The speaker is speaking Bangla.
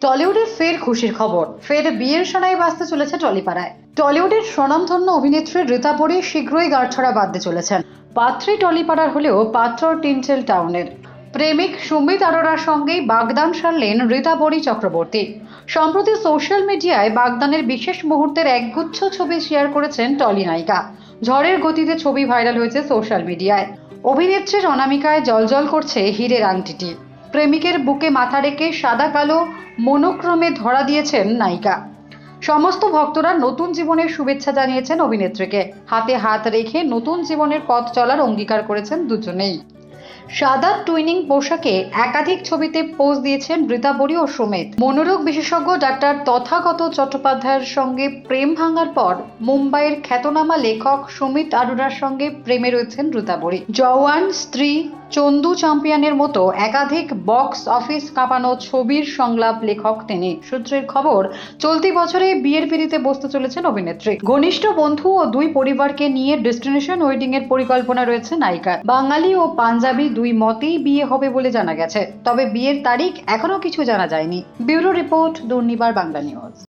টলিউডের ফের খুশির খবর। ফের বিয়ের সোনায় বাঁচতে চলেছে টলিপাড়ায়। টলিউডের স্বনামধন্য অভিনেত্রী রীতা পরি শীঘ্রই গাঁটছড়া বাঁধতে চলেছেন। পাত্রী টলিপাড়ার হলেও পাত্র টিনচেল টাউনের। প্রেমিক সুমিত আরোরার সঙ্গেই বাগদান সারলেন রীতা বড়ি চক্রবর্তী। সম্প্রতি সোশ্যাল মিডিয়ায় বাগদানের বিশেষ মুহূর্তের একগুচ্ছ ছবি শেয়ার করেছেন টলি নায়িকা। ঝড়ের গতিতে ছবি ভাইরাল হয়েছে সোশ্যাল মিডিয়ায়। অভিনেত্রীর অনামিকায় জলজল করছে হীরের আংটিটি। প্রেমিকের বুকে মাথা রেখে সাদা কালো মনোক্রমে ধরা দিয়েছেন নায়িকা। সমস্ত ভক্তরা নতুন জীবনের শুভেচ্ছা জানিয়েছেন অভিনেত্রীকে। হাতে হাত রেখে নতুন জীবনের পথ চলার অঙ্গীকার করেছেন দুজনেই। সাদা টুইনিং পোশাকে একাধিক ছবিতে পোজ দিয়েছেন রীতা বড়ি ও সুমিত। মনোরোগ বিশেষজ্ঞ ডাক্তার তথাগত চট্টোপাধ্যায়ের সঙ্গে প্রেম ভাঙার পর মুম্বাইয়ের খ্যাতনামা লেখক সুমিত আরোরার সঙ্গে প্রেমে রয়েছেন রীতা বড়ি। জওয়ান, স্ত্রী চন্দু চ্যাম্পিয়নের মতো একাধিক বক্স অফিস কাঁপানো ছবির সংলাপ লেখক তিনি। সূত্রের খবর, চলতি বছরে বিয়ের পিড়িতে বসতে চলেছেন অভিনেত্রী। ঘনিষ্ঠ বন্ধু ও দুই পরিবারকে নিয়ে ডেস্টিনেশন ওয়েডিং এর পরিকল্পনা রয়েছে নায়িকার বাঙালি ও পাঞ্জাবি দুই মতেই বিয়ে হবে বলে জানা গেছে, তবে বিয়ের তারিখ এখনও কিছু জানা যায়নি। Bureau report Durnibar Bangla news.